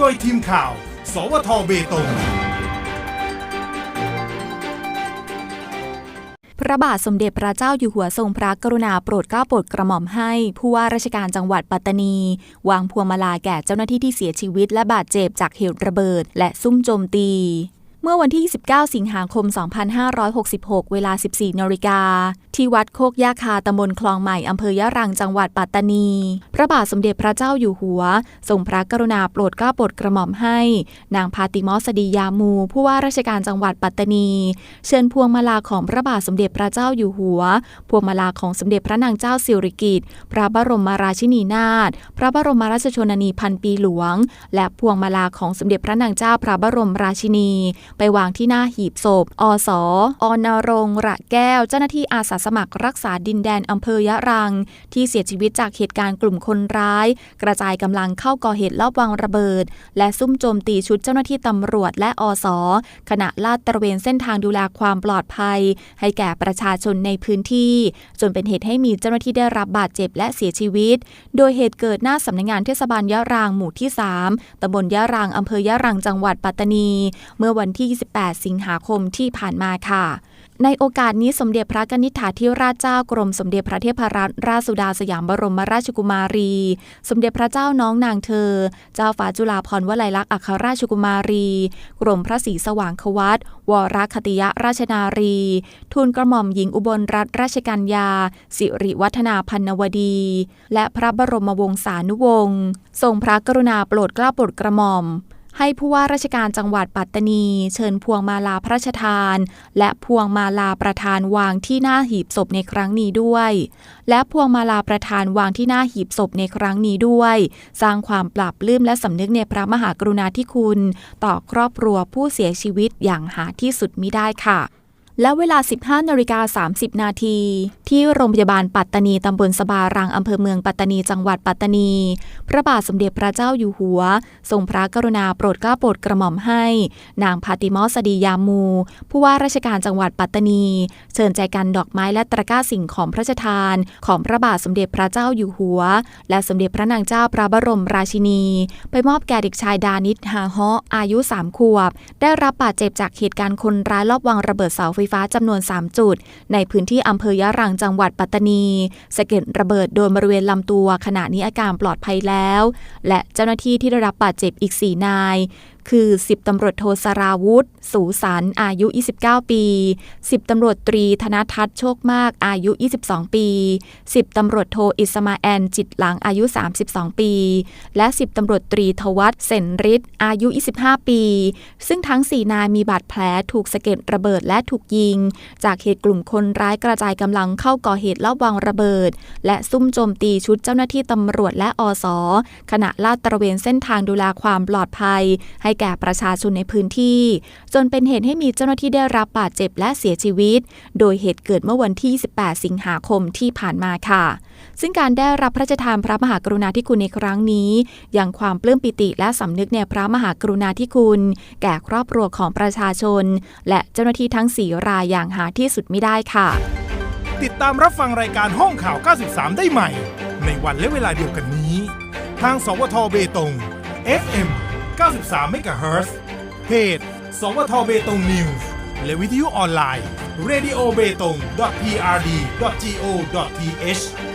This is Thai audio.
โดยทีมข่าว สวทเบตง พระบาทสมเด็จพระเจ้าอยู่หัวทรงพระกรุณาโปรดเกล้าโปรดกระหม่อมให้ ผู้ว่าราชการจังหวัดปัตตานี วางพวงมาลาแก่เจ้าหน้าที่ที่เสียชีวิตและบาดเจ็บจากเหตุระเบิด และซุ่มโจมตี เมื่อวันที่ 29 สิงหาคม 2566 เวลา 14นาฬิกา ที่วัดโคกยาคาตำบลคลองใหม่อำเภอยะรังจังหวัดปัตตานี พระบาทสมเด็จพระเจ้าอยู่หัว ทรงพระกรุณาโปรดเกล้าโปรดกระหม่อมให้ นางพาติมอสดียามู ผู้ว่าราชการจังหวัดปัตตานี เชิญพวงมาลาของพระบาทสมเด็จพระเจ้าอยู่หัว พวงมาลาของสมเด็จพระนางเจ้าสิริกิติ์ พระบรมราชินีนาถ พระบรมราชชนนีพันปีหลวง และพวงมาลาของสมเด็จพระนางเจ้าพระบรมราชินีไปวางที่หน้าหีบศพ อสอนรงระแก้ว เจ้าหน้าที่อาสาสมัครรักษาดินแดนอำเภอยะรัง ที่เสียชีวิตจากเหตุการณ์กลุ่มคนร้าย กระจายกำลังเข้าก่อเหตุลอบวางระเบิด และซุ่มโจมตีชุดเจ้าหน้าที่ตำรวจและอสขณะลาดตระเวนเส้นทางดูแลความปลอดภัย ให้แก่ประชาชนในพื้นที่ จนเป็นเหตุให้มีเจ้าหน้าที่ได้รับบาดเจ็บและเสียชีวิต โดยเหตุเกิดหน้าสำนักงานเทศบาลยะรางหมู่ที่ 3ตำบลยะรางอำเภอยะรังจังหวัดปัตตานี เมื่อวันที่28 สิงหาคมที่ผ่านมาค่ะ ในโอกาสนี้สมเด็จพระกนิษฐาธิราชเจ้ากรมสมเด็จพระเทพรัตนราชสุดาสยามบรมราชกุมารี สมเด็จพระเจ้าน้องนางเธอ เจ้าฟ้าจุฬาภรณ์วลัยลักษณ์อัครราชกุมารี กรมพระศรีสว่างควัตวรคติยราชนารี ทูลกระหม่อมหญิงอุบลรัตนราชกัญญา สิริวัฒนาพันนวดี และพระบรมวงศานุวงศ์ทรงพระกรุณาโปรดเกล้าโปรดกระหม่อม ให้ผู้ว่าราชการจังหวัดปัตตานี เชิญพวงมาลาพระราชทาน และพวงมาลาประธานวางที่หน้าหีบศพในครั้งนี้ด้วย และพวงมาลาประธานวางที่หน้าหีบศพในครั้งนี้ด้วย สร้างความปรับลื้มและสำนึกในพระมหากรุณาธิคุณ ต่อครอบครัวผู้เสียชีวิตอย่างหาที่สุดมิได้ค่ะ และเวลา 15นาฬิกา30 นาที ที่โรงพยาบาลปัตตานีตำบลสบารังอำเภอเมืองปัตตานีจังหวัดปัตตานี พระบาทสมเด็จพระเจ้าอยู่หัว ทรงพระกรุณาโปรดเกล้าโปรดกระหม่อมให้ นางพาติมอสดียามู ผู้ว่าราชการจังหวัดปัตตานี เชิญใจกันดอกไม้และตะกร้าสิ่งของพระราชทาน ของพระบาทสมเด็จพระเจ้าอยู่หัว และสมเด็จพระนางเจ้าพระบรมราชินี ไปมอบแก่เด็กชายดานิตฮาฮาะอายุ 3 ขวบ ได้รับบาดเจ็บจากเหตุการณ์คนร้ายลอบวางระเบิดเสาไฟฟ้าจำนวน 3 จุด ในพื้นที่อำเภอยะรังจังหวัดปัตตานีสะเก็ดระเบิดโดนบริเวณลำตัวขณะนี้อาการปลอดภัยแล้ว และเจ้าหน้าที่ที่ได้รับบาดเจ็บอีก 4 นาย คือ 10ตำรวจโทสราวุธ สูสันอายุ 29 ปี 10ตำรวจตรีธนทัศน์โชคมากอายุ 22 ปี 10ตำรวจโทอิสมาแอนจิตหลังอายุ 32 ปี และ 10ตำรวจตรีทวัตเซนฤทธิ์อายุ 25 ปี ซึ่งทั้ง 4 นายมีบาดแผลถูกสะเก็ดระเบิดและถูกยิง จากเหตุกลุ่มคนร้ายกระจายกำลังเข้าก่อเหตุลอบวางระเบิด และซุ่มโจมตีชุดเจ้าหน้าที่ตำรวจและอสขณะลาดตระเวนเส้นทางดูแลความปลอดภัย ให้แก่ประชาชนในพื้นที่ จนเป็นเหตุให้มีเจ้าหน้าที่ได้รับบาดเจ็บและเสียชีวิต โดยเหตุเกิดเมื่อวันที่ 18 สิงหาคมที่ผ่านมาค่ะ ซึ่งการได้รับพระราชทานพระมหากรุณาธิคุณในครั้งนี้ ยังความปลื้มปิติและสำนึกในพระมหากรุณาธิคุณ แก่ครอบครัวของประชาชน และเจ้าหน้าที่ทั้งสี่รายอย่างหาที่สุดไม่ได้ค่ะ ติดตามรับฟังรายการห้องข่าว 93 ได้ใหม่ ในวันและเวลาเดียวกันนี้ ทางสวทเบตง FM 93 MHz เพจ สวทเบตงนิวส์และวิทยุออนไลน์ radio b e t o n g prd go th